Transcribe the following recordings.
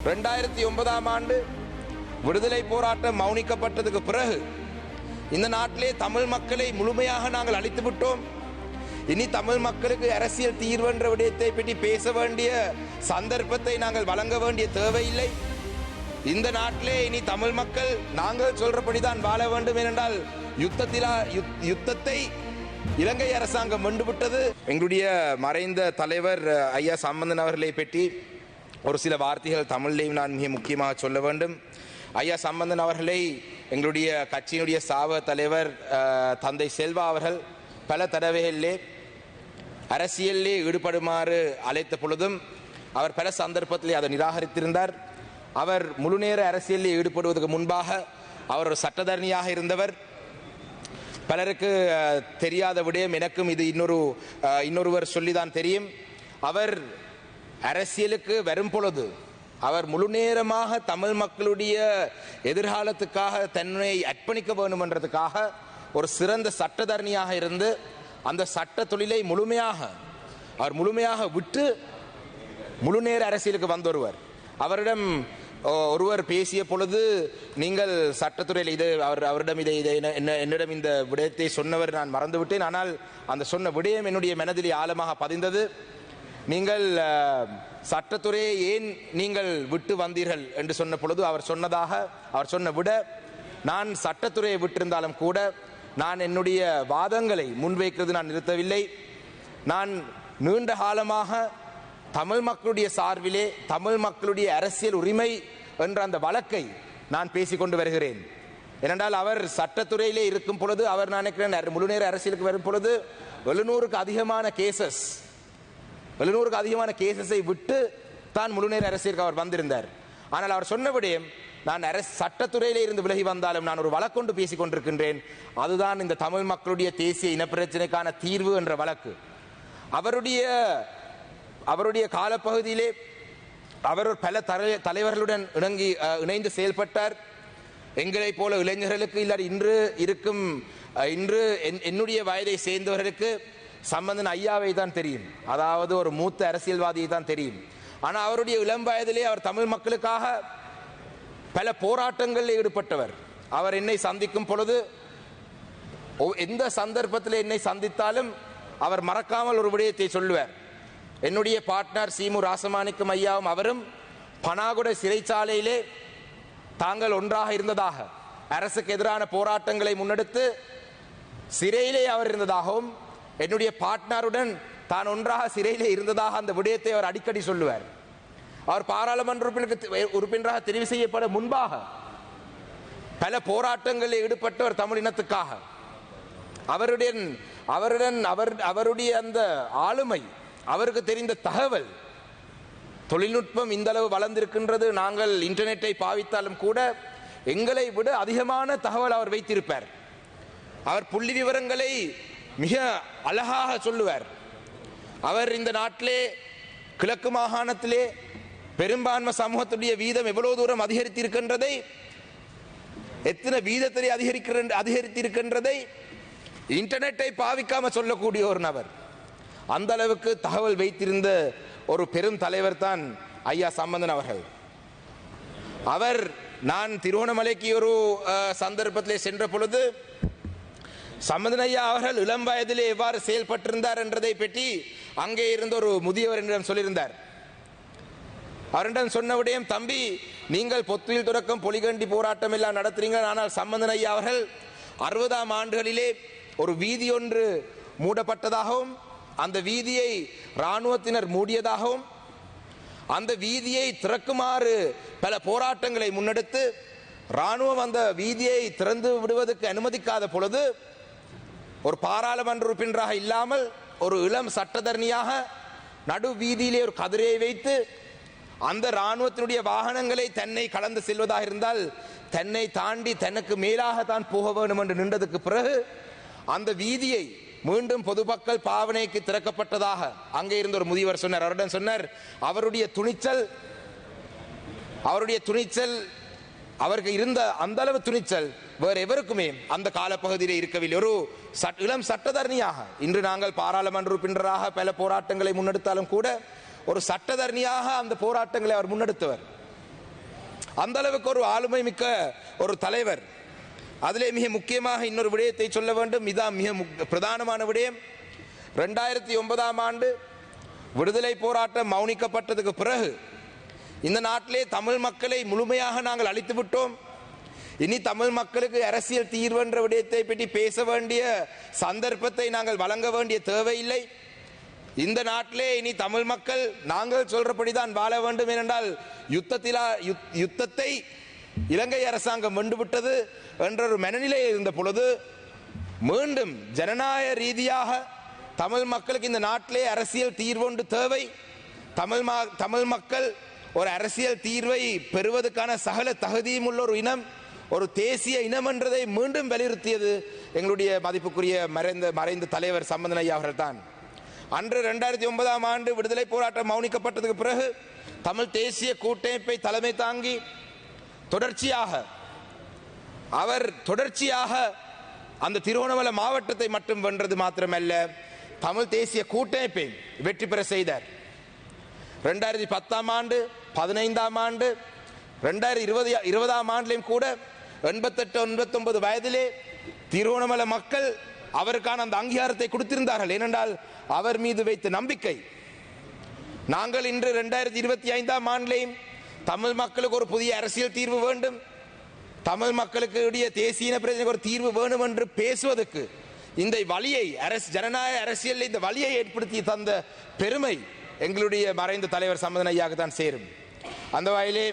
ரெண்டாயிரத்தி ஒன்பதாம் ஆண்டு விடுதலை போராட்டம் மௌனிக்கப்பட்டதுக்கு பிறகு இந்த நாட்டிலே தமிழ் மக்களை முழுமையாக நாங்கள் அழித்து விட்டோம். இனி தமிழ் மக்களுக்கு அரசியல் தீர்வென்ற விடயத்தை பற்றி பேச வேண்டிய சந்தர்ப்பத்தை நாங்கள் வழங்க வேண்டிய தேவையில்லை. இந்த நாட்டிலே இனி தமிழ் மக்கள் நாங்கள் சொல்றபடிதான் வாழ வேண்டும் என்றால் யுத்தத்திலா யுத்- யுத்தத்தை இலங்கை அரசாங்கம் வென்றுவிட்டது எங்களுடைய மறைந்த தலைவர் ஐயா சம்பந்தன் அவர்களை பற்றி ஒரு சில வார்த்தைகள் தமிழ்லையும் நான் மிக முக்கியமாக சொல்ல வேண்டும். ஐயா சம்பந்தன் அவர்களை எங்களுடைய கட்சியினுடைய சாவ தலைவர் தந்தை செல்வா அவர்கள் பல தடவைகளிலே அரசியலிலே ஈடுபடுமாறு அழைத்த பொழுதும் அவர் பல சந்தர்ப்பத்திலே அதை நிராகரித்திருந்தார். அவர் முழுநேர அரசியலில் ஈடுபடுவதற்கு முன்பாக அவர் ஒரு சட்டத்தரணியாக இருந்தவர். பலருக்கு தெரியாத விடயம் எனக்கும் இது இன்னொரு இன்னொருவர் சொல்லிதான் தெரியும். அவர் அரசியலுக்கு வரும் பொழுது அவர் முழுநேரமாக தமிழ் மக்களுடைய எதிர்காலத்துக்காக தன்னை அர்ப்பணிக்க வேண்டுமன்றதுக்காக ஒரு சிறந்த சட்டத்தரணியாக இருந்து அந்த சட்ட தொழிலை முழுமையாக அவர் முழுமையாக விட்டு முழுநேர அரசியலுக்கு வந்தொருவர். அவரிடம் ஒருவர் பேசிய பொழுது நீங்கள் சட்டத்துறையில் இது அவர் அவரிடம் இதை இதை என்ன- என்ன- என்னிடம் இந்த விடயத்தை சொன்னவர் நான் மறந்துவிட்டேன். ஆனால் அந்த சொன்ன விடயம் என்னுடைய மனதிலே ஆழமாக பதிந்தது. நீங்கள் சட்டத்துறையை ஏன் நீங்கள் விட்டு வந்தீர்கள் என்று சொன்ன பொழுது அவர் சொன்னதாக அவர் சொன்ன விட நான் சட்டத்துறையை விட்டிருந்தாலும் கூட நான் என்னுடைய வாதங்களை முன்வைக்கிறது நான் நிறுத்தவில்லை. நான் நீண்ட காலமாக தமிழ் மக்களுடைய சார்பிலே தமிழ் மக்களுடைய அரசியல் உரிமை என்ற அந்த வழக்கை நான் பேசிக்கொண்டு வருகிறேன். ஏனென்றால் அவர் சட்டத்துறையிலே இருக்கும் பொழுது அவர் நான் நினைக்கிறேன் முழுநேர அரசியலுக்கு வரும் பொழுது எழுநூறுக்கு அதிகமான கேசஸ் எழுநூறுக்கு அதிகமான கேசஸை விட்டு தான் முழுநேர அரசியலுக்கு அவர் வந்திருந்தார். ஆனால் அவர் சொன்னபடி நான் அரசு சட்டத்துறையிலே இருந்து விலகி வந்தாலும் நான் ஒரு வழக்கொண்டு பேசிக் கொண்டிருக்கின்றேன். அதுதான் இந்த தமிழ் மக்களுடைய தேசிய இனப்பிரச்சனைக்கான தீர்வு என்ற வழக்கு. அவருடைய அவருடைய காலப்பகுதியிலே அவர் பல தலை- தலைவர்களுடன் இணங்கி இணைந்து செயல்பட்டார். எங்களைப் போல இளைஞர்களுக்கு இல்லாத இன்று இருக்கும் இன்று என்- என்னுடைய வயதை சேர்ந்தவர்களுக்கு சம்பந்தன் ஐயாவை தான் தெரியும். அதாவது ஒரு மூத்த அரசியல்வாதியை தான் தெரியும். ஆனால் அவருடைய இளம் வயதிலே அவர் தமிழ் மக்களுக்காக பல போராட்டங்களில் ஈடுபட்டவர். அவர் என்னை சந்திக்கும் பொழுது ஒ- எந்த சந்தர்ப்பத்தில் என்னை சந்தித்தாலும் அவர் மறக்காமல் ஒரு விடயத்தை சொல்லுவார். என்னுடைய பார்ட்னர் சீமு ராசமாணிக்கம் ஐயாவும் அவரும் பனாகுட சிறைச்சாலையிலே தாங்கள் ஒன்றாக இருந்ததாக அரசுக்கு எதிரான போராட்டங்களை முன்னெடுத்து சிறையிலே அவர் இருந்ததாகவும் என்னுடைய பார்ட்னருடன் தான் ஒன்றாக சிறையிலே இருந்ததாக அந்த விடயத்தை அவர் அடிக்கடி சொல்லுவார். அவர் பாராளுமன்ற உறுப்பினருக்கு உறுப்பினராக தெரிவு செய்யப்பட முன்பாக பல போராட்டங்களில் ஈடுபட்டவர் தமிழ் இனத்துக்காக. அவருடைய அவருடன் அவர் அவருடைய அந்த ஆளுமை அவருக்கு தெரிந்த தகவல் தொழில்நுட்பம் இந்த அளவு வளர்ந்திருக்கின்றது. நாங்கள் இன்டர்நெட்டை பாவித்தாலும் கூட எங்களை விட அதிகமான தகவல் அவர் வைத்திருப்பார். அவர் புள்ளி விவரங்களை மிக அழகாக சொல்லுவார். அவர் இந்த நாட்டிலே கிழக்கு மாகாணத்திலே பெரும்பான்மை சமூகத்துடைய வீதம் எவ்வளவு தூரம் அதிகரித்திருக்கின்றதை எத்தனை வீதத்திலே அதிகரிக்கிற அதிகரித்திருக்கின்றதை இன்டர்நெட்டை பாவிக்காம சொல்லக்கூடிய ஒரு நபர். அந்த அளவுக்கு தகவல் வைத்திருந்த ஒரு பெரும் தலைவர் தான் ஐயா சம்பந்தன் அவர்கள். அவர் நான் திருவண்ணாமலைக்கு ஒரு சந்தர்ப்பத்திலே சென்ற பொழுது சம்பந்தன் ஐயா அவர்கள் இளம் வயதிலே எவ்வாறு செயல்பட்டிருந்தார் என்றதை பற்றி அங்கே இருந்த ஒரு முதியவர் என்னிடம் சொல்லியிருந்தார். அவரிடம் சொன்ன விடயம் தம்பி நீங்கள் பொத்துயில் தொடக்கம் பொலிகண்டி போராட்டம் எல்லாம் நடத்துறீங்க ஆனால் சம்பந்தன் ஐயா அவர்கள் அறுபதாம் ஆண்டுகளிலே ஒரு வீதி ஒன்று மூடப்பட்டதாகவும் அந்த வீதியை இராணுவத்தினர் மூடியதாகவும் அந்த வீதியை திறக்குமாறு பல போராட்டங்களை முன்னெடுத்து இராணுவம் அந்த வீதியை திறந்து விடுவதற்கு அனுமதிக்காத பொழுது ஒரு பாராளுமன்ற உறுப்பினராக இல்லாமல் ஒரு இளம் சட்டத்தரணியாக நடு வீதியிலே ஒரு கதிரையை வைத்து அந்த இராணுவத்தினுடைய வாகனங்களை தன்னை கலந்து செல்வதாக இருந்தால் தன்னை தாண்டி தனக்கு மேலாக தான் போக வேண்டும் என்று நின்றதுக்கு பிறகு அந்த வீதியை மீண்டும் பொதுமக்கள் பாவனைக்கு திறக்கப்பட்டதாக அங்கே இருந்த ஒரு முதியவர் சொன்னார். அவருடன் சொன்னார் அவருடைய துணிச்சல் அவருடைய துணிச்சல் அவருக்கு இருந்த அந்த அளவு துணிச்சல் வேறு எவருக்குமே அந்த காலப்பகுதியிலே இருக்கவில்லை. ஒரு சட்- இளம் சட்டத்தரணியாக. இன்று நாங்கள் பாராளுமன்ற உறுப்பினராக பல போராட்டங்களை முன்னெடுத்தாலும் கூட ஒரு சட்டத்தரணியாக அந்த போராட்டங்களை அவர் முன்னெடுத்தவர். அந்த அளவுக்கு ஒரு ஆளுமை மிக்க ஒரு தலைவர். அதிலே மிக முக்கியமாக இன்னொரு விடயத்தை சொல்ல வேண்டும். இதான் மிக பிரதானமான விடயம். ரெண்டாயிரத்தி ஒன்பதாம் ஆண்டு விடுதலை போராட்டம் மௌனிக்கப்பட்டதுக்கு பிறகு இந்த நாட்டிலே தமிழ் மக்களை முழுமையாக நாங்கள் அழித்து விட்டோம். இனி தமிழ் மக்களுக்கு அரசியல் தீர்வென்ற விடயத்தை பற்றி பேச வேண்டிய சந்தர்ப்பத்தை நாங்கள் வழங்க வேண்டிய தேவையில்லை. இந்த நாட்டிலே இனி தமிழ் மக்கள் நாங்கள் சொல்றபடிதான் வாழ வேண்டும் ஏனென்றால் யுத்தத்திலா யுத்- யுத்தத்தை இலங்கை அரசாங்கம் வென்றுவிட்டது என்ற ஒரு மனநிலை இருந்த பொழுது மீண்டும் ஜனநாயக ரீதியாக தமிழ் மக்களுக்கு இந்த நாட்டிலே அரசியல் தீர்வொன்று தேவை. தமிழ் மா- தமிழ் மக்கள் ஒரு அரசியல் தீர்வை பெறுவதற்கான சகல தகுதியும் உள்ள ஒரு இனம் ஒரு தேசிய இனம் என்றதை மீண்டும் வலியுறுத்தியது எங்களுடைய மதிப்புக்குரிய மறைந்த மறைந்த தலைவர் சம்பந்தன் ஐயா அவர்கள் தான் அன்று ரெண்டாயிரத்தி ஒன்பதாம் ஆண்டு விடுதலை போராட்டம் மௌனிக்கப்பட்டதுக்கு பிறகு தமிழ் தேசிய கூட்டமைப்பை தலைமை தாங்கி தொடர்ச்சியாக அவர் தொடர்ச்சியாக அந்த திருவண்ணாமலை மாவட்டத்தை மட்டும் வென்றது மாத்திரமல்ல தமிழ் தேசிய கூட்டமைப்பை வெற்றி பெற செய்தார். ரெண்டாயிரத்தி பத்தாம் ஆண்டு பதினைந்தாம் ஆண்டு ரெண்டாயிரத்தி இருபது இருபதாம் ஆண்டிலையும் கூட எண்பத்தெட்டு எண்பத்தொன்பது வயதிலே திருவண்ணாமலை மக்கள் அவருக்கான அந்த அங்கீகாரத்தை கொடுத்திருந்தார்கள். ஏனென்றால் அவர் மீது வைத்த நம்பிக்கை. நாங்கள் இன்று ரெண்டாயிரத்தி இருபத்தி ஐந்தாம் ஆண்டிலையும் தமிழ் மக்களுக்கு ஒரு புதிய அரசியல் தீர்வு வேண்டும். தமிழ் மக்களுக்கு உடைய தேசிய பிரச்சனைக்கு ஒரு தீர்வு வேணும் என்று பேசுவதற்கு இந்த வழியை அரசு ஜனநாயக அரசியலில் இந்த வழியை ஏற்படுத்தி தந்த பெருமை எங்களுடைய மறைந்த தலைவர் சம்பந்தன் ஐயாவுக்கு தான் சேரும். அந்த வகையிலே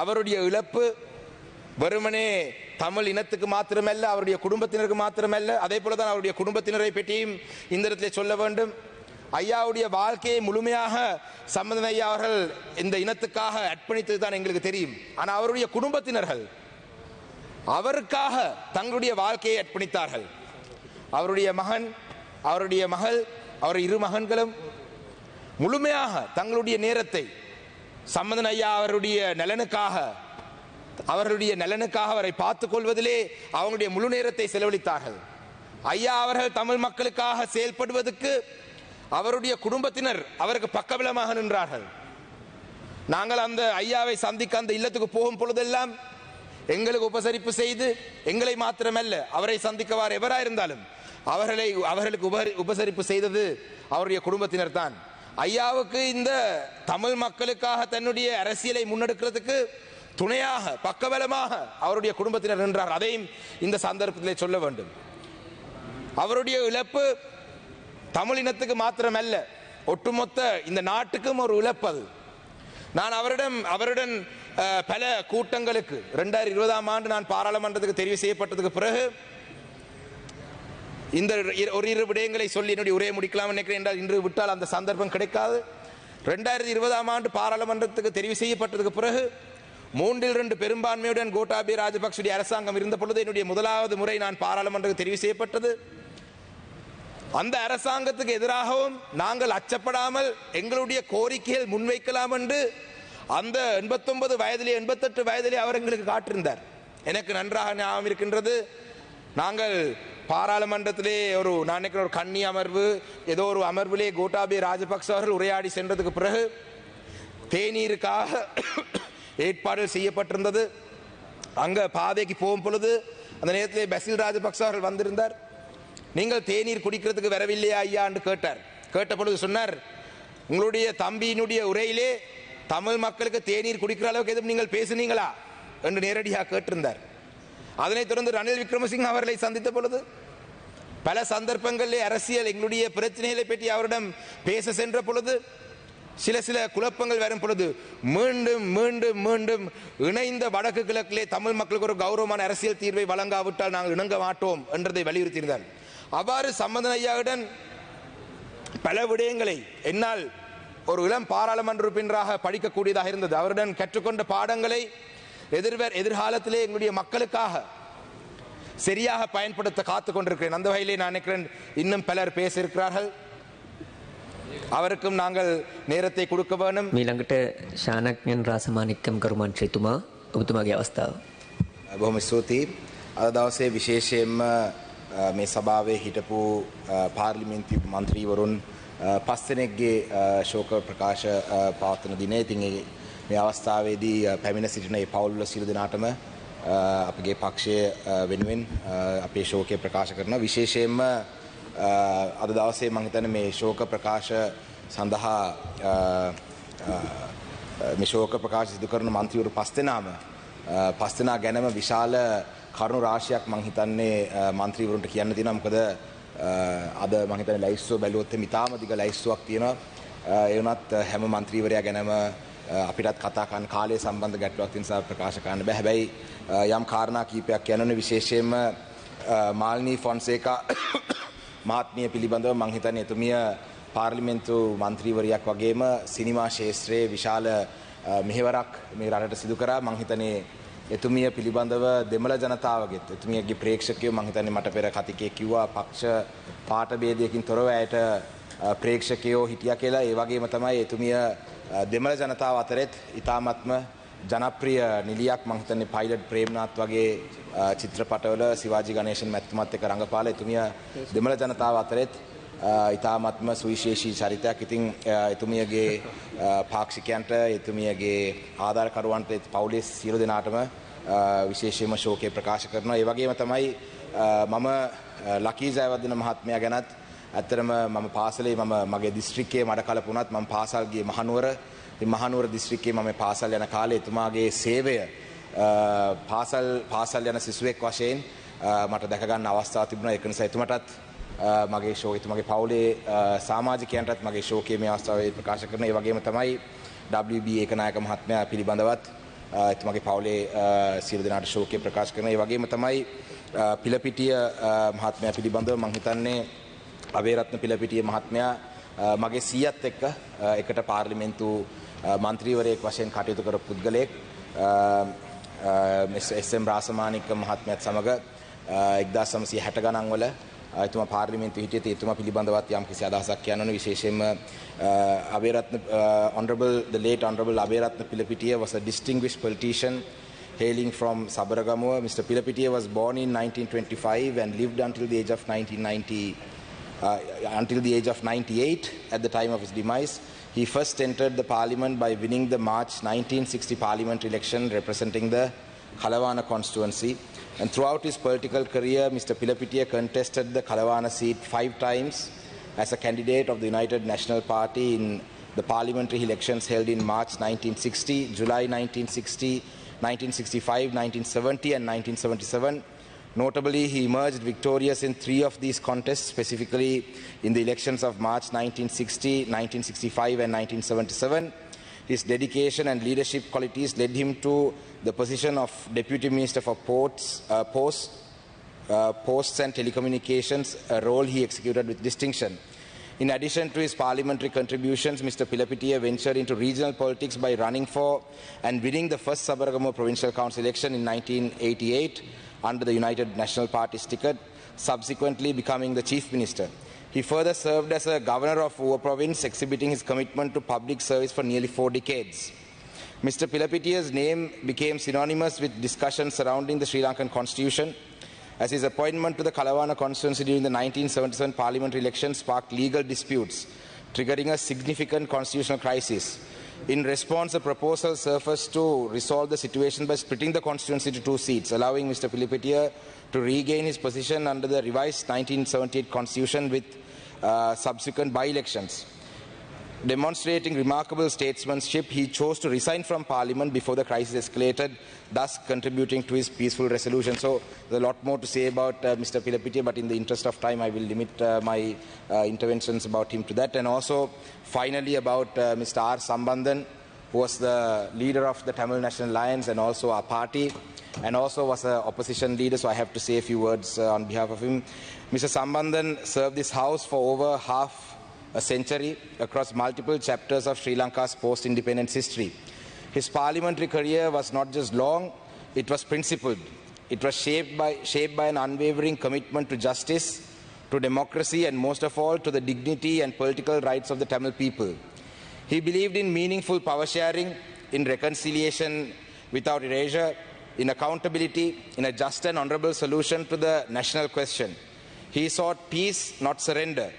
அவருடைய இழப்பு வெறுமனே தமிழ் இனத்துக்கு மாத்திரமல்ல அவருடைய குடும்பத்தினருக்கு மாத்திரமல்ல அதே போல தான் அவருடைய குடும்பத்தினரை பற்றியும் இந்திரத்திலே சொல்ல வேண்டும். ஐயாவுடைய வாழ்க்கையை முழுமையாக சம்பந்தன் ஐயா அவர்கள் இந்த இனத்துக்காக அர்ப்பணித்தது தான் எங்களுக்கு தெரியும். ஆனால் அவருடைய குடும்பத்தினர்கள் அவருக்காக தங்களுடைய வாழ்க்கையை அர்ப்பணித்தார்கள். அவருடைய மகன் அவருடைய மகள் அவர் இரு மகன்களும் முழுமையாக தங்களுடைய நேரத்தை சம்பந்தன் ஐயா அவருடைய நலனுக்காக அவர்களுடைய நலனுக்காக அவரை பார்த்துக் கொள்வதிலே அவங்களுடைய முழு நேரத்தை செலவழித்தார்கள். ஐயா அவர்கள் தமிழ் மக்களுக்காக செயல்படுவதற்கு அவருடைய குடும்பத்தினர் அவருக்கு பக்கபலமாக நின்றார்கள். நாங்கள் அந்த ஐயாவை சந்திக்க அந்த இல்லத்துக்கு போகும் பொழுதெல்லாம் எங்களுக்கு உபசரிப்பு செய்து எங்களை மாத்திரமல்ல அவரை சந்திக்கவாறு எவராயிருந்தாலும் அவர்களை அவர்களுக்கு உபரி- உபசரிப்பு செய்தது அவருடைய குடும்பத்தினர் தான் ஐயாவுக்கு இந்த தமிழ் மக்களுக்காக தன்னுடைய அரசியலை முன்னெடுக்கிறதுக்கு துணையாக பக்கபலமாக அவருடைய குடும்பத்தினர் நின்றார். அதையும் இந்த சந்தர்ப்பத்திலே சொல்ல வேண்டும். அவருடைய இழப்பு தமிழ் இனத்துக்கு மாத்திரமல்ல ஒட்டுமொத்த இந்த நாட்டுக்கும் ஒரு இழப்பு அது. நான் அவரிடம் அவருடன் பல கூட்டங்களுக்கு ரெண்டாயிரத்தி இருபதாம் ஆண்டு நான் பாராளுமன்றத்துக்கு தெரிவு செய்யப்பட்டதுக்கு பிறகு இந்த இரு- ஒரு இரு விடயங்களை சொல்லி என்னுடைய உரையை முடிக்கலாம் நினைக்கிறேன். என்றால் இன்று விட்டால் அந்த சந்தர்ப்பம் கிடைக்காது. ரெண்டாயிரத்தி இருபதாம் ஆண்டு பாராளுமன்றத்துக்கு தெரிவு செய்யப்பட்டதுக்கு பிறகு மூன்றில் ரெண்டு பெரும்பான்மையுடன் கோட்டாபி ராஜபக்சுடைய அரசாங்கம் இருந்த பொழுது என்னுடைய முதலாவது முறை நான் பாராளுமன்றத்துக்கு தெரிவு செய்யப்பட்டது. அந்த அரசாங்கத்துக்கு எதிராகவும் நாங்கள் அச்சப்படாமல் எங்களுடைய கோரிக்கைகள் முன்வைக்கலாம் என்று அந்த எண்பத்தொன்பது வயதிலே எண்பத்தெட்டு வயதிலே அவர் எங்களுக்கு காட்டிருந்தார் எனக்கு நன்றாக ஞாபகம் இருக்கின்றது. நாங்கள் பாராளுமன்றத்திலே ஒரு நான் நினைக்கிறேன் ஒரு கன்னி அமர்வு ஏதோ ஒரு அமர்விலே கோட்டாபி ராஜபக்ச அவர்கள் உரையாடி சென்றதுக்கு பிறகு தேநீருக்காக ஏற்பாடு செய்யப்பட்டிருந்தது. அங்கே பாதைக்கு போகும் பொழுது அந்த நேரத்திலே பசில் ராஜபக்ச அவர்கள் வந்திருந்தார். நீங்கள் தேநீர் குடிக்கிறதுக்கு வரவில்லையா ஐயா என்று கேட்டார். கேட்ட பொழுது சொன்னார் உங்களுடைய தம்பியினுடைய உரையிலே தமிழ் மக்களுக்கு தேநீர் குடிக்கிற அளவுக்கு எதுவும் நீங்கள் பேசுனீங்களா? என்று நேரடியாக கேட்டிருந்தார். அதனைத் தொடர்ந்து ரணில் விக்ரமசிங்க அவர்களை சந்தித்த பொழுது பல சந்தர்ப்பங்களிலே அரசியல் எங்களுடைய பிரச்சனைகளை பற்றி அவரிடம் பேச சென்ற பொழுது சில சில குழப்பங்கள் வரும் பொழுது மீண்டும் மீண்டும் மீண்டும் இணைந்த வடக்கு கிழக்கிலே தமிழ் மக்களுக்கு ஒரு கௌரவமான அரசியல் தீர்வை வழங்காவிட்டால் நாங்கள் இணங்க மாட்டோம் என்றதை வலியுறுத்தியிருந்தார். அவ்வாறு சம்பந்தன் ஐயாவுடன் பல விடயங்களை என்னால் ஒரு இளம் பாராளுமன்ற உறுப்பினராக படிக்கக்கூடியதாக இருந்தது. அவருடன் கற்றுக்கொண்ட பாடங்களை எதிர்வர் எதிர்காலத்திலே எங்களுடைய மக்களுக்காக சரியாக பயன்படுத்த காத்து கொண்டிருக்கிறேன் அந்த வகையிலே நான் நினைக்கிறேன் இன்னும் பலர் பேச இருக்கிறார்கள் அவருக்கும் நாங்கள் நேரத்தை கொடுக்க வேணும் මීළඟට ශානක්ඥන් රාසමානික්කම් කරුමන්ත්‍රතුමා ඔබතුමාගේ අවස්ථාව. බොහොම ස්තුතියි අද දවසේ විශේෂයෙන්ම අ, මේ සභාවේ හිටපු අ, පාර්ලිමේන්තු මන්ත්‍රීවරුන් අ, පස් දෙනෙක්ගේ අ, ශෝක ප්‍රකාශ අ, පවත්වන දින ඉතින් ඒ මේ අවස්ථාවේදී අ, පැමිණ සිටින ඒ පවුල්ල සිරු දෙනාටම අ, අපගේ පක්ෂය අ, වෙනුවෙන් අ, අපේ ශෝකය ප්‍රකාශ කරන විශේෂයෙන්ම අ, අද දවසේ මංහිතන මේ ශෝක ප්‍රකාශ සඳහා අ, අ, මේ ශෝක ප්‍රකාශ සිදු කරන මන්ත්‍රීවරු පස් දෙනාම අ, පස් දෙනා ගැනම විශාල කරුණු රාශියක් මං හිතන්නේ අ, මන්ත්‍රීවරුන්ට කියන්න තියෙනවා. මොකද අ, අද මං හිතන්නේ ලැයිස්තුව බැලුවොත් එහෙම ඉතාම දිග ලැයිස්තුවක් තියෙනවා. අ, ඒ වුණත් අ, හැම මන්ත්‍රීවරයා ගැනම අ, අපිටත් කතා කරන්න කාලය සම්බන්ධ ගැටලුවක් තියෙන නිසා ප්‍රකාශ කරන්න බෑ. හැබැයි අ, යම් කාරණා කීපයක් කියනවනේ විශේෂයෙන්ම අ, මාල්නී ෆොන්සේකා මහත්මිය පිළිබඳව මං හිතන්නේ එතුමිය පාර්ලිමේන්තු මන්ත්‍රීවරයක් වගේම සිනිමා ශේෂත්‍රයේ විශාල අ, මෙහෙවරක් මේ රටට සිදු කරා. මං හිතන්නේ එතුමිය පිළිබඳව දෙමළ ජනතාවගෙත් එතුමියගේ ප්‍රේක්ෂකයෝ මං හිතන්නේ මට පෙර කතිකේ කිව්වා පක්ෂ පාට ભેදයකින් තොරව ඇයට අ, ප්‍රේක්ෂකයෝ හිටියා කියලා. ඒ වගේම තමයි එතුමිය අ, දෙමළ ජනතාව අතරෙත් ඊ타මත්ම ජනප්‍රිය නිලියක් මං හිතන්නේ පයිලට් ප්‍රේම්නාත් වගේ අ, චිත්‍රපටවල සිවාජි ගණේෂන් මැතිතුමත් එක්ක රඟපාලා එතුමිය දෙමළ ජනතාව අතරෙත් ඉතාමත්ම සුවිශේෂී චරිතයක්. ඉතින් අ, එතුමියගේ අ, පාක්ෂිකයන්ට එතුමියගේ ආධාරකරුවන්ට පවුලේ සියලු දෙනාටම අ, විශේෂයෙන්ම ශෝකය ප්‍රකාශ කරනවා. ඒ වගේම තමයි අ, මම අ, ලකී ජයවර්ධන මහත්මයා ගැනත් ඇත්තරම මම පාසලේ මම මගේ දිස්ත්‍රික්කයේ මඩ කලපුණත් මම පාසල් ගියේ මහනුවර. ඉතින් මහනුවර දිස්ත්‍රික්කයේ මම පාසල් යන කාලේ එතුමාගේ සේවය අ, පාසල් පාසල් යන සිසුවෙක් වශයෙන් අ, මට දැක ගන්න අවස්ථාව තිබුණා. ඒක නිසා එතුමටත් අ, මගේ ශෝක එතුමගේ පවුලේ අ, සමාජිකයන්ටත් මගේ ශෝකය මේ අවස්ථාවේ ප්‍රකාශ කරන ඒ වගේම තමයි WB ඒකනායක මහත්මයා පිළිබඳවත් අ, එතුමගේ පවුලේ අ, සියලු දෙනාට ශෝකය ප්‍රකාශ කරන ඒ වගේම තමයි අ, පිලපිටිය අ, මහත්මයා පිළිබඳව මං හිතන්නේ අබේරත්න පිලපිටිය මහත්මයා අ, මගේ සීයත් එක්ක අ, එකට පාර්ලිමේන්තු අ, මන්ත්‍රීවරයෙක් වශයෙන් කටයුතු කර පුද්ගලයෙක් අ, අ, එස්.එම්. රාසමානික මහත්මයත් සමග එක්දා සමසය හැට ගණන් වල එතුමා පාර්ලිමේන්තු හිටියත් එතුමා පිළිබඳවත් යම් කිසි අදහසක් කියන්න ඕනේ විශේෂයෙන්ම Abeyratne honorable the late honorable Abeyratne Pilapitiya was a distinguished politician hailing from Sabaragamuwa Mr Pilapitiya was born in 1925 and lived until the age of 1990 uh, Uh, until the age of 98 at the time of his demise. He first entered the parliament by winning the March 1960 parliament election representing the Kalawana constituency. And throughout his political career, Mr. Pilapitiya contested the Kalawana seat five times as a candidate of the United National Party in the parliamentary elections held in March 1960, July 1960, 1965, 1970, and 1977. Notably, he emerged victorious in three of these contests, specifically in the elections of March 1960, 1965, and 1977. His dedication and leadership qualities led him to the position of Deputy Minister for Ports, uh, Posts, uh, Posts and Telecommunications, a role he executed with distinction. In addition to his parliamentary contributions, Mr. Pilapitiya ventured into regional politics by running for and winning the first Sabaragamu Provincial Council election in 1988 under the United National Party's ticket, subsequently becoming the Chief Minister. He further served as a governor of Ua province, exhibiting his commitment to public service for nearly four decades. Mr. Pilapitiya's name became synonymous with discussions surrounding the Sri Lankan constitution, as his appointment to the Kalawana constituency during the 1977 parliamentary election sparked legal disputes, triggering a significant constitutional crisis. In response, a proposal surfaced to resolve the situation by splitting the constituency into two seats, allowing Mr. Pilipitiya to regain his position under the revised 1978 constitution with uh, subsequent by-elections. Demonstrating remarkable statesmanship, he chose to resign from parliament before the crisis escalated, thus contributing to his peaceful resolution. So there's a lot more to say about uh, Mr. Pilapitiya, but in the interest of time, I will limit uh, my uh, interventions about him to that. And also, finally, about uh, Mr. R. Sambandhan, who was the leader of the Tamil National Alliance and also our party, and also was an opposition leader, so I have to say a few words uh, on behalf of him. Mr. Sambandhan served this house for over half a century across multiple chapters of Sri Lanka's post independence history. His parliamentary career was not just long, it was principled. It was shaped by, shaped by an unwavering commitment to justice, to democracy, and most of all, to the dignity and political rights of the Tamil people. He believed in meaningful power sharing, in reconciliation without erasure, in accountability, in a just and honorable solution to the national question. He sought peace, not surrender.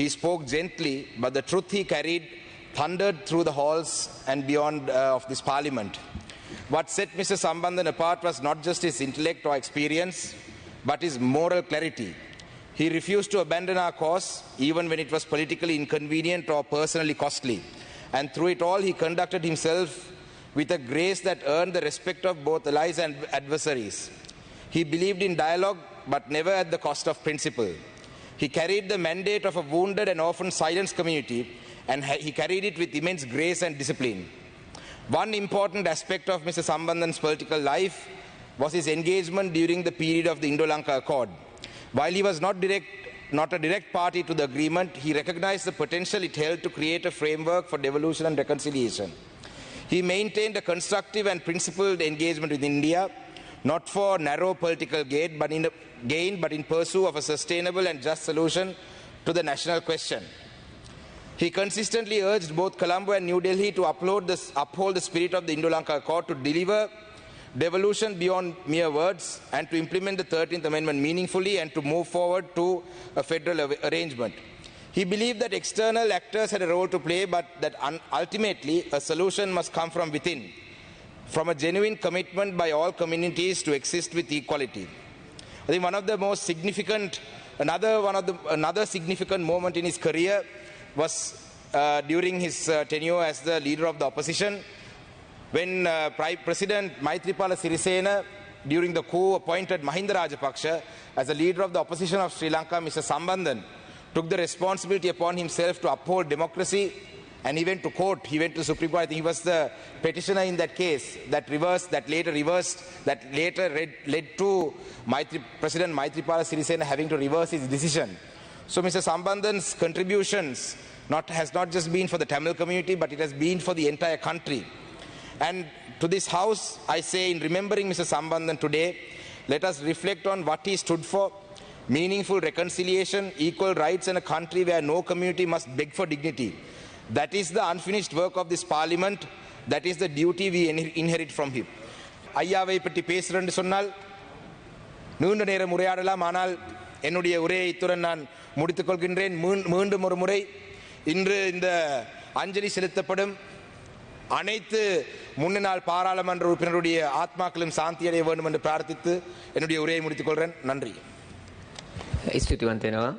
He spoke gently, but the truth he carried thundered through the halls and beyond uh, of this parliament. What set Mr. Sambandhan apart was not just his intellect or experience, but his moral clarity. He refused to abandon our cause, even when it was politically inconvenient or personally costly. And through it all, he conducted himself with a grace that earned the respect of both allies and adversaries. He believed in dialogue, but never at the cost of principle. He carried the mandate of a wounded and often silenced community, and he carried it with immense grace and discipline. One important aspect of Mr. Sambandhan's political life was his engagement during the period of the Indo-Lanka Accord. While he was not direct not a direct party to the agreement, he recognized the potential it held to create a framework for devolution and reconciliation. He maintained a constructive and principled engagement with India, not for narrow political gain, but in, gain, but in pursuit of a sustainable and just solution to the national question. He consistently urged both Colombo and New Delhi to this, uphold the spirit of the Indo-Lanka Accord to deliver devolution beyond mere words and to implement the 13th Amendment meaningfully and to move forward to a federal ar- arrangement. He believed that external actors had a role to play, but that ultimately a solution must come from within, from a genuine commitment by all communities to exist with equality. I think one of the most significant, another one of the another significant moment in his career was uh, during his uh, tenure as the leader of the opposition, when uh, President Maitripala Sirisena, during the coup, appointed Mahinda Rajapaksa as the leader of the opposition of Sri Lanka, Mr. Sambandhan, took the responsibility upon himself to uphold democracy and he went to court. He went to Supreme Court. I think he was the petitioner in that case that reversed, that later reversed, that later led, led to Maitri, President Maitripala Sirisena having to reverse his decision. So Mr. Sambandhan's contributions not, has not just been for the Tamil community, but it has been for the entire country. And to this house, I say, in remembering Mr. Sambandhan today, let us reflect on what he stood for meaningful reconciliation, equal rights, and a country where no community must beg for dignity. That is the unfinished work of this parliament. That is the duty we inherit from him. ஐயாவை பற்றி பேசுகிறேன்னு சொன்னால் நீண்ட நேரம் உரையாடலாம். ஆனால் என்னுடைய உரையை இத்துடன் நான் முடித்துக்கொள்கின்றேன் மீண்டும் ஒரு முறை இன்று இந்த அஞ்சலி செலுத்தப்படும். அனைத்து முன்னாள் பாராளுமன்ற உறுப்பினருடைய ஆத்மாக்களும் சாந்தி அடைய வேண்டும் என்று பிரார்த்தித்து என்னுடைய உரையை முடித்துக்கொள்கிறேன் நன்றி.